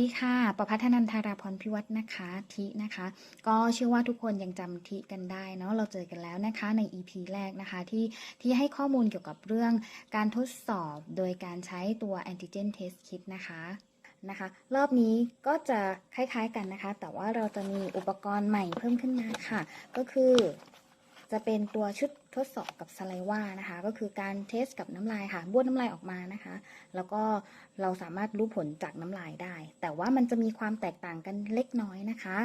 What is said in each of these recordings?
ดีค่ะ ประพัฒนันทาราพรพิวัฒน์นะคะ ทินะคะ ก็เชื่อว่าทุกคนยังจำทิกันได้เนาะ เราเจอกันแล้วนะคะใน EP แรกนะคะที่ที่ให้ข้อมูลเกี่ยวกับเรื่องการทดสอบโดยการใช้ตัว antigen test kit นะคะนะคะ รอบนี้ก็จะคล้ายๆกันนะคะ แต่ว่าเราจะมีอุปกรณ์ใหม่เพิ่มขึ้นมาค่ะ ก็คือจะเป็นตัวชุด ทดสอบกับสไลว่านะคะ ก็คือการเทสกับน้ำลายค่ะบ้วนน้ำลายออกมานะคะ แล้วก็เราสามารถรู้ผลจากน้ำลายได้ แต่ว่ามันจะมีความแตกต่างกันเล็กน้อยนะคะ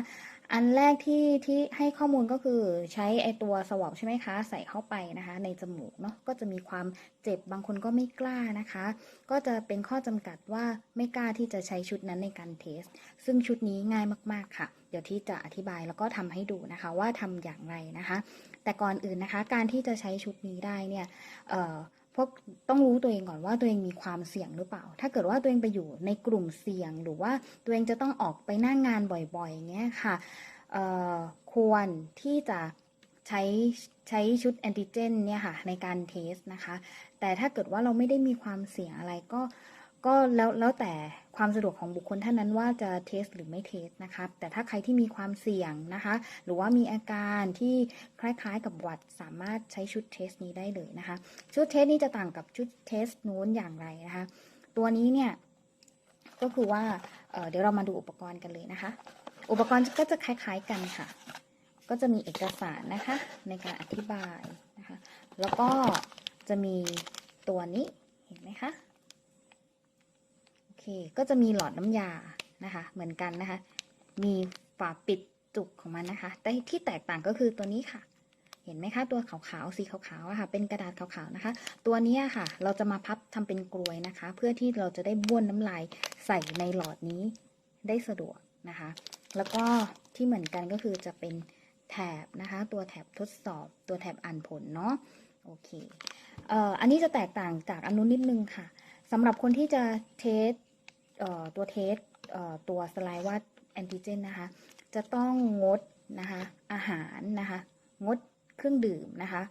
อันแรกที่ที่ให้ข้อมูลก็คือใช้ไอตัวสวอปใช่ไหมคะ ใส่เข้าไปนะคะ ในจมูกเนาะก็จะมีความเจ็บบางคนก็ไม่กล้านะคะ ก็จะเป็นข้อจำกัดว่าไม่กล้าที่จะใช้ชุดนั้นในการเทส ซึ่งชุดนี้ง่ายมากๆค่ะ เดี๋ยวที่จะอธิบายแล้วก็ทำให้ดูนะคะว่าทำอย่างไรนะคะ แต่ก่อนอื่นนะคะ การที่จะใช้ชุดนี้ได้เนี่ยเอ่อ พวกต้องรู้ตัวเองก่อนว่าตัวเองมีความเสี่ยงหรือเปล่า ถ้าเกิดว่าตัวเองไปอยู่ในกลุ่มเสี่ยง หรือว่าตัวเองจะต้องออกไปหน้างงานบ่อยๆอย่างเงี้ยค่ะควรที่จะใช้ใช้ชุดแอนติเจนเนี่ยค่ะในการเทสนะคะ แต่ถ้าเกิดว่าเราไม่ได้มีความเสี่ยงอะไรก็ ก็แล้วแล้วแต่ความสะดวกของบุคคลท่านนั้นว่าจะเทสหรือไม่เทสนะคะแต่ถ้าใครที่มีความเสี่ยงนะคะ หรือว่ามีอาการที่คล้ายๆกับหวัดสามารถใช้ชุดเทสนี้ได้เลยนะคะ ชุดเทสนี้จะต่างกับชุดเทสนู้นอย่างไรนะคะ ตัวนี้เนี่ยก็คือว่าเเดี๋ยวเรามาดูอุปกรณ์กันเลยนะคะ อุปกรณ์ก็จะคล้ายๆกันค่ะ ก็จะมีเอกสารนะคะในการอธิบายนะคะ แล้วก็จะมีตัวนี้เห็นไหมคะ เค ก็จะมีหลอดน้ำยานะคะ เหมือนกันนะคะ มีฝาปิดจุกของมันนะคะ แต่ที่แตกต่างก็คือตัวนี้ค่ะ เห็นไหมคะ ตัวขาวๆ สีขาวๆอะค่ะ เป็นกระดาษขาวๆนะคะ ตัวนี้ค่ะ เราจะมาพับทำเป็นกลวยนะคะ เพื่อที่เราจะได้บ้วนน้ำลายใส่ในหลอดนี้ได้สะดวกนะคะ แล้วก็ที่เหมือนกันก็คือจะเป็นแถบนะคะ ตัวแถบทดสอบ ตัวแถบอ่านผลเนาะ โอเค เอ่อ อันนี้จะแตกต่างจากอันนู้นนิดนึงค่ะสำหรับคนที่จะเทส ตัวเทสตัวสไลด์ว่าแอนติเจนนะคะ จะต้องงดนะคะอาหารนะคะ งดเครื่องดื่มนะคะ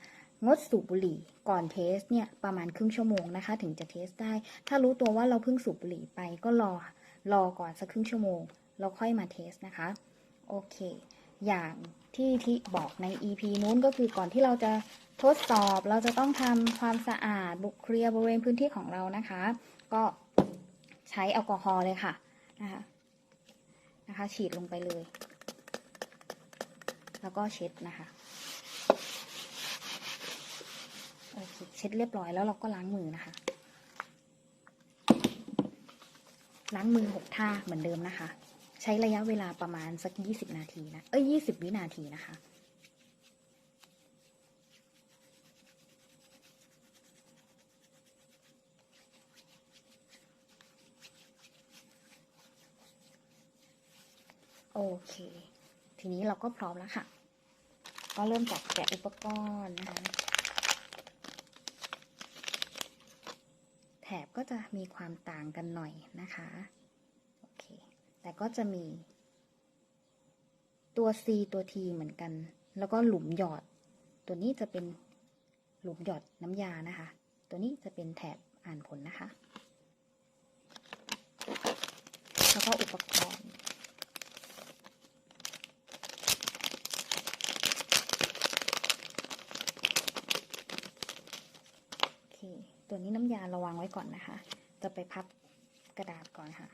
งดสูบบุหรี่ก่อนเทสเนี่ยประมาณครึ่งชั่วโมงนะคะ ถึงจะเทสได้ ถ้ารู้ตัวว่าเราเพิ่งสูบบุหรี่ไปก็รอรอก่อนสักครึ่งชั่วโมงแล้วค่อยมาเทสนะคะ โอเค อย่างที่ที่บอกใน EP นู้นก็คือก่อนที่เราจะทดสอบเราจะต้องทำความสะอาดบุเคลียบริเวณพื้นที่ของเรานะคะ ก็ ใช้แอลกอฮอล์เลยค่ะนะคะนะคะ ฉีดลงไปเลย แล้วก็เช็ดนะคะโอเคเช็ดเรียบร้อยแล้วเราก็ล้างมือนะคะ ล้างมือหกท่าเหมือนเดิมนะคะ ใช้ระยะเวลาประมาณสักยี่สิบนาทีนะ เอ้ยยี่สิบวินาทีนะคะ โอเค ทีนี้เราก็พร้อมแล้วค่ะ ก็เริ่มจากแกะอุปกรณ์นะคะ แถบก็จะมีความต่างกันหน่อยนะคะ โอเค แต่ก็จะมีตัว C ตัว T เหมือนกัน แล้วก็หลุมหยอด ตัวนี้จะเป็นหลุมหยอดน้ำยานะคะ ตัวนี้จะเป็นแถบอ่านผลนะคะ แล้วก็อุปกรณ์ โอเค ตัวนี้น้ำยาระวังไว้ก่อนนะคะ จะไปพับกระดาษก่อนค่ะ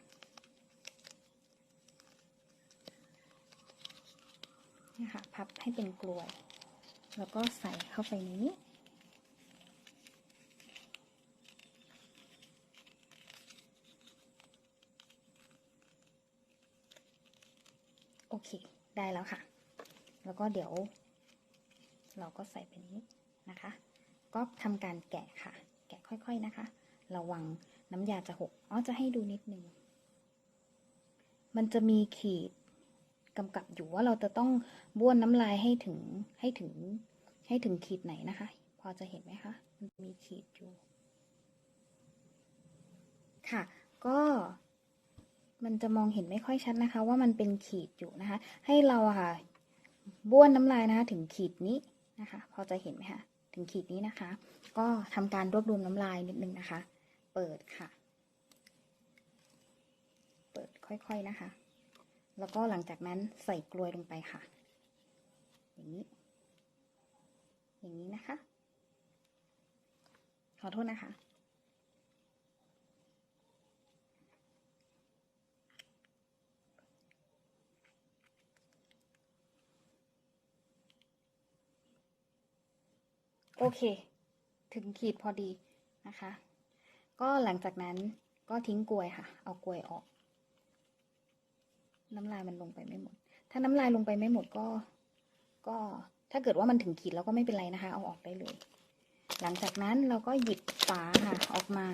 นี่ค่ะ พับให้เป็นกลวย แล้วก็ใส่เข้าไปในนี้โอเค ได้แล้วค่ะ แล้วก็เดี๋ยว เราก็ใส่ไปนี้นะคะ ก็ทำการแกะค่ะแกะ ค่อยๆนะคะ ระวังน้ำยาจะหกอ๋อจะให้ดูนิดนึง มันจะมีขีดกำกับอยู่ว่าเราจะต้องบ้วนน้ำลายให้ถึงให้ถึงให้ถึงขีดไหนนะคะ พอจะเห็นไหมคะ มันจะมีขีดอยู่ ค่ะ ก็มันจะมองเห็นไม่ค่อยชัดนะคะ ว่ามันเป็นขีดอยู่นะคะ ให้เราค่ะบ้วนน้ำลายนะคะ ถึงขีดนี้นะคะ พอจะเห็นไหมคะ ถึงขีดนี้นะคะ ก็ทำการรวบรวมน้ำลายนิดนึงนะคะ เปิดค่ะ เปิดค่อยๆนะคะ แล้วก็หลังจากนั้นใส่กลวยลงไปค่ะ อย่างนี้ อย่างนี้นะคะ ขอโทษนะคะ อเค ถึงขีดพอดีนะคะ ก็หลังจากนั้นก็ทิ้งกลวยค่ะ เอากลวยออก น้ำลายมันลงไปไม่หมด ถ้าน้ำลายลงไปไม่หมดก็ ก็ถ้าเกิดว่ามันถึงขีดแล้วก็ไม่เป็นไรนะคะ เอาออกได้เลย หลังจากนั้นเราก็หยิบฝาค่ะออกมา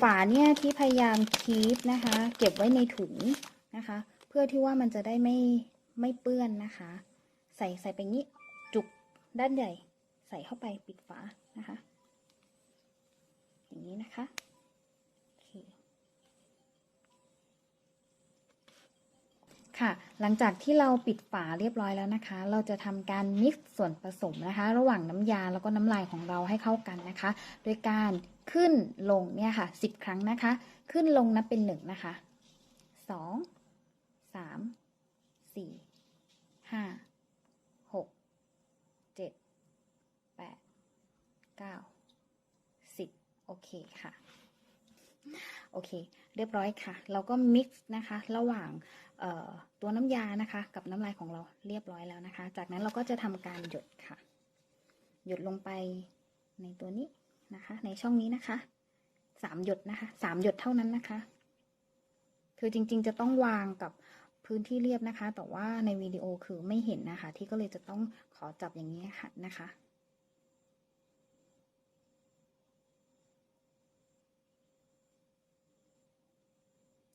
ฝาเนี่ยที่พยายามคีปนะคะ เก็บไว้ในถุงนะคะ เพื่อที่ว่ามันจะได้ไม่ไม่เปื้อนนะคะ ใส่ใส่ไปงี้จุก ด้านใหญ่ใส่เข้าไปปิดฝานะคะ อย่างนี้นะคะคค่ะ หลังจากที่เราปิดฝาเรียบร้อยแล้วนะคะ เราจะทำการมิกซ์ส่วนผสมนะคะ ระหว่างน้ำยาแล้วก็น้ำลายของเราให้เข้ากันนะคะ โดยการขึ้นลงเนี่ยค่ะสิบครั้งนะคะ ขึ้นลงนับเป็นหนึ่งนะคะสองสามสี่ห้าหกเจ็ดแปดเก้าสิบโอเคค่ะ โอเค เรียบร้อยค่ะ เราก็มิกซ์นะคะ ระหว่างตัวน้ำยานะคะ กับน้ำลายของเราเรียบร้อยแล้วนะคะ จากนั้นเราก็จะทำการหยดค่ะ หยดลงไปในตัวนี้นะคะ ในช่องนี้นะคะสามหยดนะคะสามหยดเท่านั้นนะคะ คือจริงๆ จะต้องวางกับพื้นที่เรียบนะคะ แต่ว่าในวิดีโอคือไม่เห็นนะคะ ที่ก็เลยจะต้องขอจับอย่างนี้ค่ะนะคะ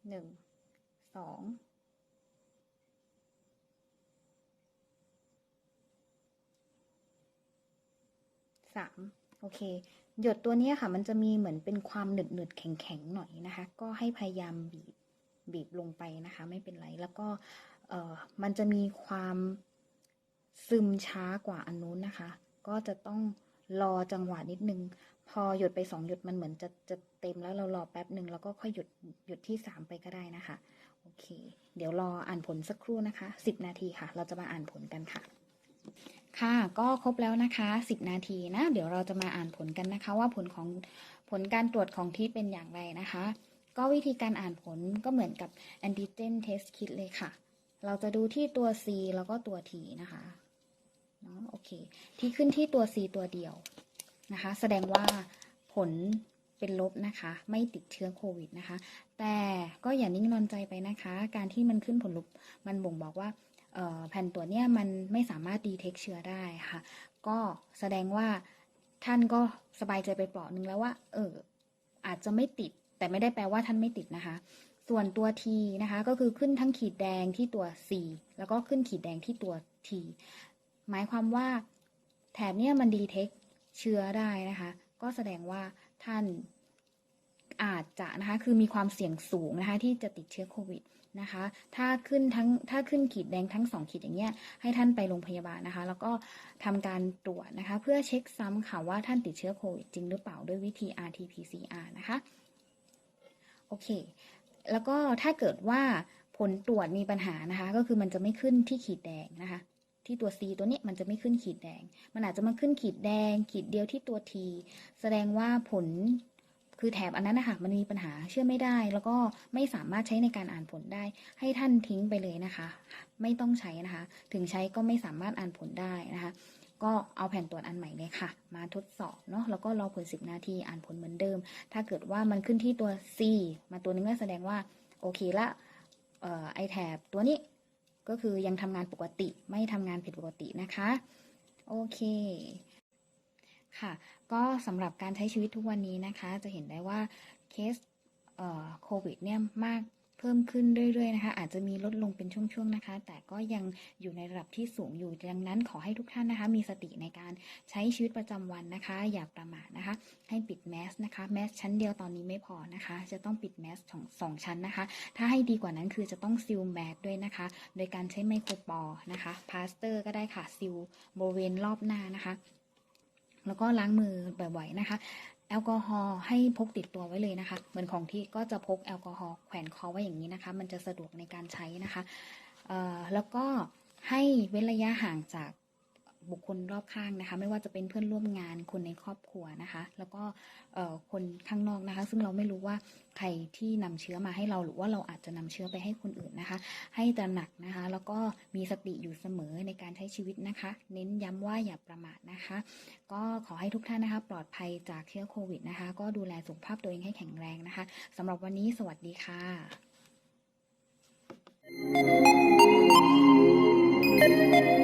หนึ่งสองสามโอเค หยดตัวนี้ค่ะ มันจะมีเหมือนเป็นความหนึบหนึบแข็งแข็งหน่อยนะคะ ก็ให้พยายามบีบบีบลงไปนะคะ ไม่เป็นไร แล้วก็เออมันจะมีความซึมช้ากว่าอันนู้นนะคะ ก็จะต้องรอจังหวะนิดนึง พอหยุดไปสองหยุดมันเหมือนจะจะเต็มแล้วเรารอแป๊บหนึ่งแล้วก็ค่อยหยุดหยุดที่สามไปก็ได้นะคะ โอเค เดี๋ยวรออ่านผลสักครู่นะคะสิบนาทีค่ะ เราจะมาอ่านผลกันค่ะ ค่ะก็ครบแล้วนะคะสิบนาทีนะ เดี๋ยวเราจะมาอ่านผลกันนะคะ ว่าผลของผลการตรวจของที่เป็นอย่างไรนะคะ ก็วิธีการอ่านผลก็เหมือนกับ antigen test kit เลยค่ะ เราจะดูที่ตัว C แล้วก็ตัว T นะคะเนาะโอเค ที่ขึ้นที่ตัว C ตัวเดียว นะคะ แสดงว่าผลเป็นลบนะคะ ไม่ติดเชื้อโควิดนะคะ แต่ก็อย่านิ่งนอนใจไปนะคะ การที่มันขึ้นผลลบมันบ่งบอกว่าแผ่นตัวเนี้ยมันไม่สามารถดีเทคเชื้อได้ค่ะ ก็แสดงว่าท่านก็สบายใจไปเปราะหนึ่งแล้วว่า เอออาจจะไม่ติด แต่ไม่ได้แปลว่าท่านไม่ติดนะคะ ส่วนตัว T นะคะ ก็คือขึ้นทั้งขีดแดงที่ตัว C แล้วก็ขึ้นขีดแดงที่ตัว T หมายความว่าแถบเนี้ยมันดีเทค เชื้อได้นะคะ ก็แสดงว่าท่านอาจจะนะคะคือมีความเสี่ยงสูงนะคะที่จะติดเชื้อโควิดนะคะ ถ้าขึ้นทั้งถ้าขึ้นขีดแดงทั้งสองขีดอย่างเงี้ยให้ท่านไปโรงพยาบาลนะคะ แล้วก็ทำการตรวจนะคะ เพื่อเช็คซ้ำค่ะว่าท่านติดเชื้อโควิดจริงหรือเปล่าด้วยวิธี RT-PCR นะคะโอเค แล้วก็ถ้าเกิดว่าผลตรวจมีปัญหานะคะ ก็คือมันจะไม่ขึ้นที่ขีดแดงนะคะ ที่ตัว C ตัวนี้มันจะไม่ขึ้นขีดแดง มันอาจจะมาขึ้นขีดแดง ขีดเดียวที่ตัว T แสดงว่าผลคือแถบอันนั้นนะคะมันมีปัญหาเชื่อไม่ได้ แล้วก็ไม่สามารถใช้ในการอ่านผลได้ ให้ท่านทิ้งไปเลยนะคะ ไม่ต้องใช้นะคะ ถึงใช้ก็ไม่สามารถอ่านผลได้นะคะ ก็เอาแผ่นตรวจอันใหม่เลยค่ะ มาทดสอบเนาะแล้วก็รอผล 10 นาทีอ่านผลเหมือนเดิม ถ้าเกิดว่ามันขึ้นที่ตัว C มาตัวนึงก็แสดงว่าโอเคละไอแถบตัวนี้ ก็คือยังทำงานปกติไม่ทำงานผิดปกตินะคะ โอเคค่ะ ก็สำหรับการใช้ชีวิตทุกวันนี้นะคะ จะเห็นได้ว่าเคสเอ่อโควิดเนี่ยมาก พิ่มขึ้นเรื่อยๆนะคะ อาจจะมีลดลงเป็นช่วงๆนะคะ แต่ก็ยังอยู่ในระดับที่สูงอยู่ดังนั้นขอให้ทุกท่านนะคะ มีสติในการใช้ชีวิตประจำวันนะคะ อย่าประมาทนะคะ ให้ปิดแมสนะคะแมสชั้นเดียวตอนนี้ไม่พอนะคะ จะต้องปิดแมสสองสองชั้นนะคะ ถ้าให้ดีกว่านั้นคือจะต้องซิลแมสด้วยนะคะ โดยการใช้ไมโครปอร์นะคะพลาสเตอร์ก็ได้ค่ะซิลบริเวณรอบหน้านะคะแล้วก็ล้างมือบ่อยๆนะคะ แอลกอฮอล์ให้พกติดตัวไว้เลยนะคะ เหมือนของที่ก็จะพกแอลกอฮอล์แขวนคอไว้อย่างนี้นะคะ มันจะสะดวกในการใช้นะคะ แล้วก็ให้เว้นระยะห่างจาก บุคคลรอบข้างนะคะ ไม่ว่าจะเป็นเพื่อนร่วมงานคนในครอบครัวนะคะ แล้วก็คนข้างนอกนะคะ ซึ่งเราไม่รู้ว่าใครที่นำเชื้อมาให้เราหรือว่าเราอาจจะนำเชื้อไปให้คนอื่นนะคะ ให้ตระหนักนะคะ แล้วก็มีสติอยู่เสมอในการใช้ชีวิตนะคะ เน้นย้ำว่าอย่าประมาทนะคะ ก็ขอให้ทุกท่านนะคะ ปลอดภัยจากเชื้อโควิดนะคะ ก็ดูแลสุขภาพตัวเองให้แข็งแรงนะคะสำหรับวันนี้สวัสดีค่ะ Thank